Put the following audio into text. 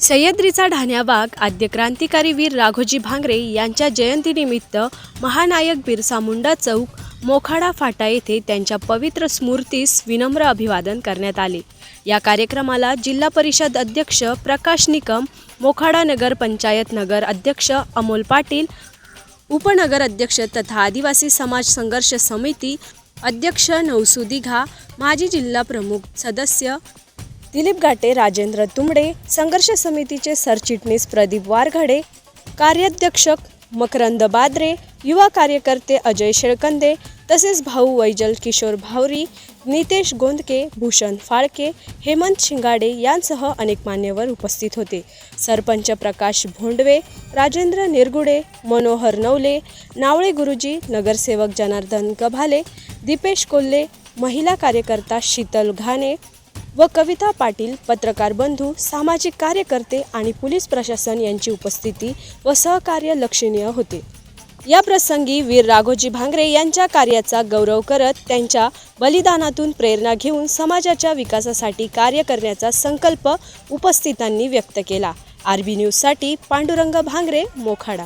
सह्याद्रीचा ढाण्याबाग आद्य क्रांतिकारी वीर राघोजी भांगरे यांच्या जयंतीनिमित्त महानायक बिरसा मुंडा चौक मोखाडा फाटा येथे त्यांच्या पवित्र स्मृतीस विनम्र अभिवादन करण्यात आले. या कार्यक्रमाला जिल्हा परिषद अध्यक्ष प्रकाश निकम मोखाडा नगर पंचायत नगर अध्यक्ष अमोल पाटील उपनगर अध्यक्ष तथा आदिवासी समाज संघर्ष समिती अध्यक्ष नवसू दिघा माजी जिल्हा प्रमुख सदस्य दिलीप घाटे राजेंद्र तुंबडे संघर्ष समितीचे सरचिटणीस प्रदीप वारघडे कार्याध्यक्ष मकरंद बाद्रे युवा कार्यकर्ते अजय शेळकंदे तसेच भाऊ वैजल किशोर भावरी नितेश गोंदके भूषण फाळके हेमंत शिंगाडे यांसह अनेक मान्यवर उपस्थित होते. सरपंच प्रकाश भोंडवे राजेंद्र निरगुडे मनोहर नवले नावळे गुरुजी नगरसेवक जनार्दन गभाले दीपेश कोल्हे महिला कार्यकर्ता शीतल घाणे व कविता पाटील पत्रकार बंधू सामाजिक कार्यकर्ते आणि पोलीस प्रशासन यांची उपस्थिती व सहकार्य लक्षणीय होते. या प्रसंगी वीर राघोजी भांगरे यांच्या कार्याचा गौरव करत त्यांच्या बलिदानातून प्रेरणा घेऊन समाजाच्या विकासासाठी कार्य करण्याचा संकल्प उपस्थितांनी व्यक्त केला. आर बी न्यूजसाठी पांडुरंग भांगरे मोखाडा.